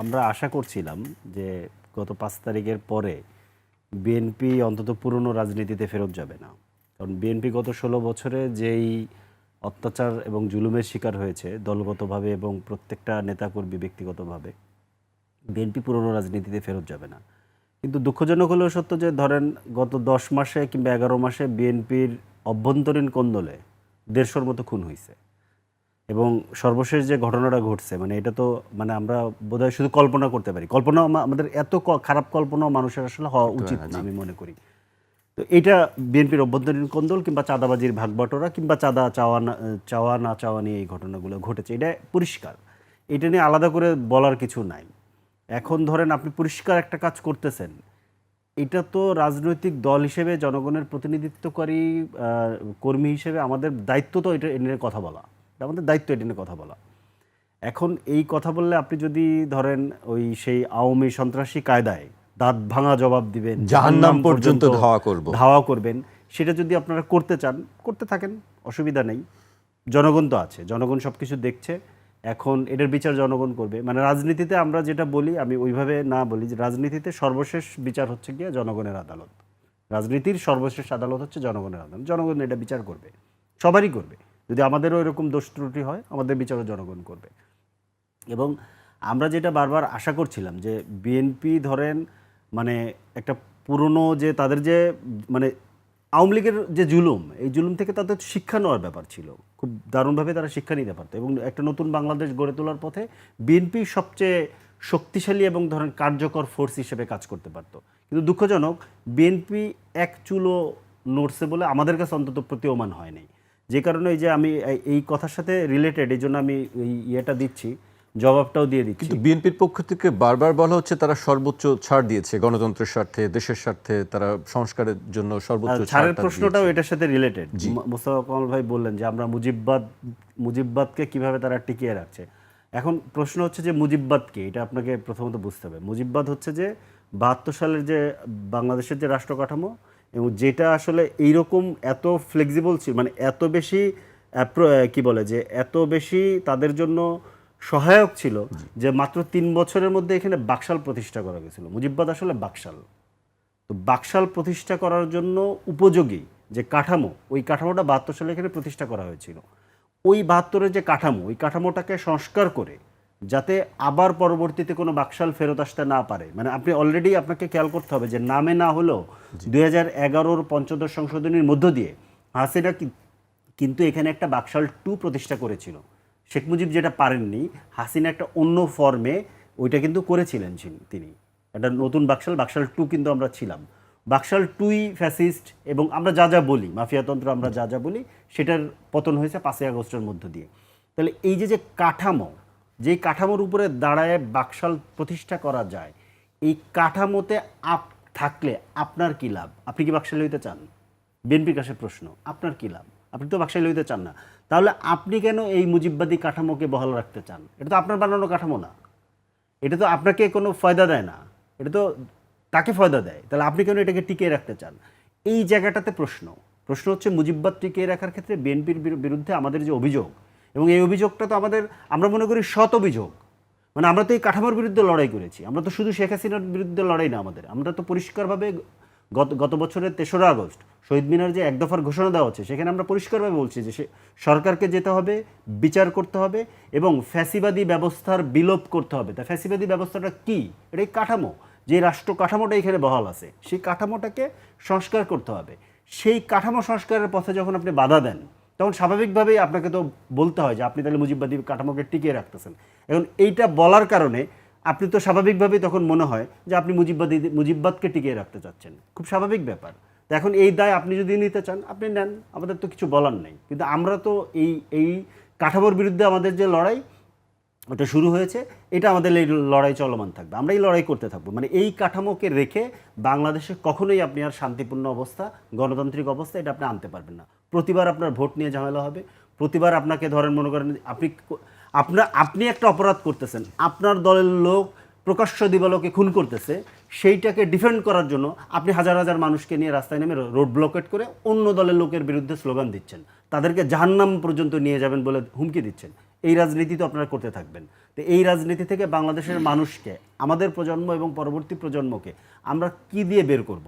আমরা আশা করছিলাম যে গত পাঁচ তারিখের পরে বিএনপি অন্তত পুরনো রাজনীতিতে ফেরত যাবে না। কারণ বিএনপি গত ষোলো বছরে যেই অত্যাচার এবং জুলুমের শিকার হয়েছে দলগতভাবে এবং প্রত্যেকটা নেতাকর্মী ব্যক্তিগতভাবে, বিএনপি পুরনো রাজনীতিতে ফেরত যাবে না। কিন্তু দুঃখজনক হলেও সত্য যে ধরেন গত দশ মাসে কিংবা এগারো মাসে বিএনপির অভ্যন্তরীণ কোন্দলে দেড়শোর মতো খুন হয়েছে এবং সর্বশেষ যে ঘটনাটা ঘটছে মানে এটা তো মানে আমরা বোধহয় শুধু কল্পনা করতে পারি। কল্পনা আমাদের এত খারাপ কল্পনা মানুষের আসলে হওয়া উচিত না আমি মনে করি। তো এটা বিএনপির অভ্যন্তরীণ কোন্দল কিংবা চাঁদাবাজির ভাগবাটোরা কিংবা চাঁদা চাওয়া না চাওয়া না চাওয়া নিয়ে এই ঘটনাগুলো ঘটেছে। এটা পরিষ্কার। এটা নিয়ে আলাদা করে বলার কিছু নাই। এখন ধরেন আপনি পরিষ্কার একটা কাজ করতেছেন। এটা তো রাজনৈতিক দল হিসেবে জনগণের প্রতিনিধিত্বকারী কর্মী হিসেবে আমাদের দায়িত্ব তো এটা এ নিয়ে কথা বলা। আমাদের দায়িত্ব এটা নিয়ে কথা বলা। এখন এই কথা বললে আপনি যদি ধরেন ওই সেই আওয়ামী সন্ত্রাসী কায়দায় দাঁত ভাঙা জবাব দিবেন জাহান্নাম পর্যন্ত ধাওয়া করব। ধাওয়া করবেন সেটা যদি আপনারা করতে চান করতে থাকেন অসুবিধা নেই। জনগণ তো আছে জনগণ সব কিছু দেখছে। এখন এটার বিচার জনগণ করবে। মানে রাজনীতিতে আমরা যেটা বলি আমি ওইভাবে না বলি যে রাজনীতিতে সর্বশেষ বিচার হচ্ছে গিয়ে জনগণের আদালত। রাজনীতির সর্বশেষ আদালত হচ্ছে জনগণের আদালত। জনগণ এটা বিচার করবে। সবারই করবে। যদি আমাদেরও এরকম দোষ ত্রুটি হয়, আমাদের বিচারও জনগণ করবে। এবং আমরা যেটা বারবার আশা করছিলাম যে বিএনপি ধরেন মানে একটা পুরনো যে তাদের যে মানে আওয়ামী লীগের যে জুলুম, এই জুলুম থেকে তাদের শিক্ষা নেওয়ার ব্যাপার ছিল। খুব দারুণভাবে তারা শিক্ষা নিতে পারতো এবং একটা নতুন বাংলাদেশ গড়ে তোলার পথে বিএনপি সবচেয়ে শক্তিশালী এবং ধরেন কার্যকর ফোর্স হিসেবে কাজ করতে পারতো। কিন্তু দুঃখজনক, বিএনপি এক চুলো নড়ছে বলে আমাদের কাছে অন্তত প্রতীয়মান হয়নি যে কারণে এই যে আমি এই- কথার সাথে রিলেটেড এই জন্য আমি এই ইয়েটা দিচ্ছি জবাবটাও দিয়ে দিচ্ছি। কিন্তু বিএনপির পক্ষ থেকে বারবার বলা হচ্ছে তারা সর্বোচ্চ ছাড় দিয়েছে গণতন্ত্রের স্বার্থে দেশের স্বার্থে তারা সংস্কারের জন্য সর্বোচ্চ ছাড়ের প্রশ্নটাও এটার সাথে রিলেটেড মুস্তফা কামাল ভাই বললেন যে আমরা মুজিববাদ মুজিববাদকে কীভাবে তারা টিকিয়ে রাখছে। এখন প্রশ্ন হচ্ছে যে মুজিববাদ মুজিববাদকে এটা আপনাকে প্রথমত বুঝতে হবে। মুজিববাদ হচ্ছে যে বাহাত্তর সালের যে বাংলাদেশের যে রাষ্ট্র কাঠামো এবং যেটা আসলে এইরকম এত ফ্লেক্সিবল ছিল মানে এত বেশি কি বলে যে এত বেশি তাদের জন্য সহায়ক ছিল যে মাত্র তিন বছরের মধ্যে এখানে বাকশাল প্রতিষ্ঠা করা গেছিল। মুজিববাদ আসলে বাকশাল। তো বাকশাল প্রতিষ্ঠা করার জন্য উপযোগী যে কাঠামো ওই কাঠামোটা বাহাত্তর সালে এখানে প্রতিষ্ঠা করা হয়েছিল। ওই বাহাত্তরের যে কাঠামো ওই কাঠামোটাকে সংস্কার করে যাতে আবার পরবর্তীতে কোনো বাকশাল ফেরত আসতে না পারে। মানে আপনি অলরেডি আপনাকে খেয়াল করতে হবে যে নামে না হলেও দুই হাজার এগারোর পঞ্চদশ সংশোধনীর মধ্য দিয়ে হাসিনা কিন্তু এখানে একটা বাকশাল টু প্রতিষ্ঠা করেছিল। শেখ মুজিব যেটা পারেননি হাসিনা একটা অন্য ফর্মে ওইটা কিন্তু করেছিলেন তিনি। একটা নতুন বাকশাল বাকশাল টু কিন্তু আমরা ছিলাম। বাকশাল টুই ফ্যাসিস্ট এবং আমরা যা যা বলি মাফিয়াতন্ত্র আমরা যা যা বলি সেটার পতন হয়েছে পাঁচই আগস্টের মধ্য দিয়ে। তাহলে এই যে যে কাঠামো যেই কাঠামোর উপরে দাঁড়ায় বাকশাল প্রতিষ্ঠা করা যায়, এই কাঠামোতে আপ থাকলে আপনার কি লাভ? আপনি কি বাকশাল হইতে চান? বিএনপির কাছে প্রশ্ন, আপনার কি লাভ? আপনি তো বাকশালী হইতে চান না। তাহলে আপনি কেন এই মুজিববাদী কাঠামোকে বহাল রাখতে চান? এটা তো আপনার বানানো কাঠামো না। এটা তো আপনাকে কোনো ফয়দা দেয় না। এটা তো তাকে ফয়দা দেয়। তাহলে আপনি কেন এটাকে টিকিয়ে রাখতে চান? এই জায়গাটাতে প্রশ্ন। প্রশ্ন হচ্ছে মুজিববাদ টিকিয়ে রাখার ক্ষেত্রে বিএনপির বিরুদ্ধে আমাদের যে অভিযোগ এবং এই অভিযোগটা তো আমাদের, আমরা মনে করি শত অভিযোগ। মানে আমরা তো এই কাঠামোর বিরুদ্ধে লড়াই করেছি। আমরা তো শুধু শেখ হাসিনার বিরুদ্ধে লড়াই না আমাদের। আমরা তো পরিষ্কারভাবে গত গত বছরের তেসরা আগস্ট শহীদ মিনার যে এক দফার ঘোষণা দেওয়া হচ্ছে, সেখানে আমরা পরিষ্কারভাবে বলছি যে সরকারকে যেতে হবে, বিচার করতে হবে এবং ফ্যাসিবাদী ব্যবস্থার বিলোপ করতে হবে। তা ফ্যাসিবাদী ব্যবস্থাটা কি? এটা এই কাঠামো। যে রাষ্ট্র কাঠামোটা এখানে বহাল আছে, সেই কাঠামোটাকে সংস্কার করতে হবে। সেই কাঠামো সংস্কারের পথে যখন আপনি বাধা দেন তখন স্বাভাবিকভাবেই আপনাকে তো বলতে হয় যে আপনি তাহলে মুজিববাদী কাঠামোকে টিকিয়ে রাখতেছেন। এখন এইটা বলার কারণে আপনি তো স্বাভাবিকভাবেই তখন মনে হয় যে আপনি মুজিববাদী, মুজিববাদকে টিকিয়ে রাখতে চাচ্ছেন। খুব স্বাভাবিক ব্যাপার। তো এখন এই দায় আপনি যদি নিতে চান, আপনি নেন। আমাদের তো কিছু বলার নেই। কিন্তু আমরা তো এই এই কাঠামোর বিরুদ্ধে আমাদের যে লড়াই, ওটা শুরু হয়েছে, এটা আমাদের এই লড়াই চলমান থাকবে। আমরা এই লড়াই করতে থাকব। মানে এই কাঠামোকে রেখে বাংলাদেশে কখনোই আপনি আর শান্তিপূর্ণ অবস্থা, গণতান্ত্রিক অবস্থা, এটা আপনি আনতে পারবেন না। প্রতিবার আপনার ভোট নিয়ে ঝামেলা হবে, প্রতিবার আপনাকে ধরেন মনে করেন আপনি আপনার, আপনি একটা অপরাধ করতেছেন, আপনার দলের লোক প্রকাশ্য দিবালোকে খুন করতেছে, সেইটাকে ডিফেন্ড করার জন্য আপনি হাজার হাজার মানুষকে নিয়ে রাস্তায় নেমে রোড ব্লকেট করে অন্য দলের লোকের বিরুদ্ধে স্লোগান দিচ্ছেন। তাদেরকে জাহান্নাম পর্যন্ত নিয়ে যাবেন বলে হুমকি দিচ্ছেন। এই রাজনীতি তো আপনারা করতে থাকবেন। তো এই রাজনীতি থেকে বাংলাদেশের মানুষকে, আমাদের প্রজন্ম এবং পরবর্তী প্রজন্মকে আমরা কি দিয়ে বের করব।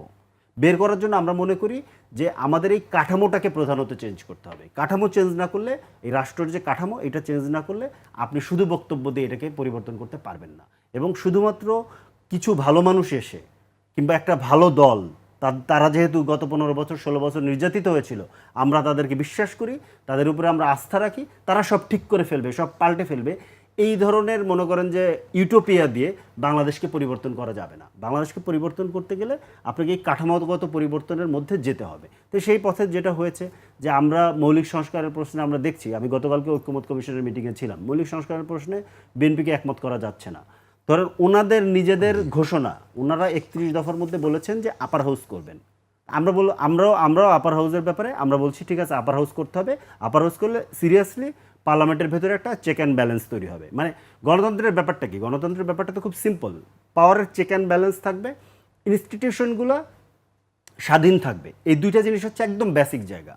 বের করার জন্য আমরা মনে করি যে আমাদের এই কাঠামোটাকে প্রধানত চেঞ্জ করতে হবে। কাঠামো চেঞ্জ না করলে, এই রাষ্ট্রের যে কাঠামো, এটা চেঞ্জ না করলে আপনি শুধু বক্তব্য দিয়ে এটাকে পরিবর্তন করতে পারবেন না। এবং শুধুমাত্র কিছু ভালো মানুষ এসে কিংবা একটা ভালো দল তারা যেহেতু গত পনেরো বছর, ষোলো বছর নির্যাতিত হয়েছিল, আমরা তাদেরকে বিশ্বাস করি, তাদের উপরে আমরা আস্থা রাখি, তারা সব ঠিক করে ফেলবে, সব পাল্টে ফেলবে। এই ধরনের মনে করেন যে ইউটোপিয়া দিয়ে বাংলাদেশকে পরিবর্তন করা যাবে না। বাংলাদেশকে পরিবর্তন করতে গেলে আপনাকে এই কাঠামোগত পরিবর্তনের মধ্যে যেতে হবে। তো সেই পথে যেটা হয়েছে যে আমরা মৌলিক সংস্কারের প্রশ্নে আমরা দেখছি, আমি গতকালকে ঐক্যমত কমিশনের মিটিংয়ে ছিলাম, মৌলিক সংস্কারের প্রশ্নে বিএনপিকে একমত করা যাচ্ছে না। ধরেন ওনাদের নিজেদের ঘোষণা, ওনারা একত্রিশ দফার মধ্যে বলেছেন যে আপার হাউস করবেন। আমরা বল, আমরাও আমরাও আপার হাউসের ব্যাপারে আমরা বলছি, ঠিক আছে আপার হাউস করতে হবে। আপার হাউস করলে সিরিয়াসলি পার্লামেন্টের ভেতরে একটা চেক অ্যান্ড ব্যালেন্স তৈরি হবে। মানে গণতন্ত্রের ব্যাপারটা কি? গণতন্ত্রের ব্যাপারটা তো খুব সিম্পল পাওয়ারের চেক অ্যান্ড ব্যালেন্স থাকবে ইনস্টিটিউশনগুলো স্বাধীন থাকবে। এই দুইটা জিনিস হচ্ছে একদম বেসিক জায়গা।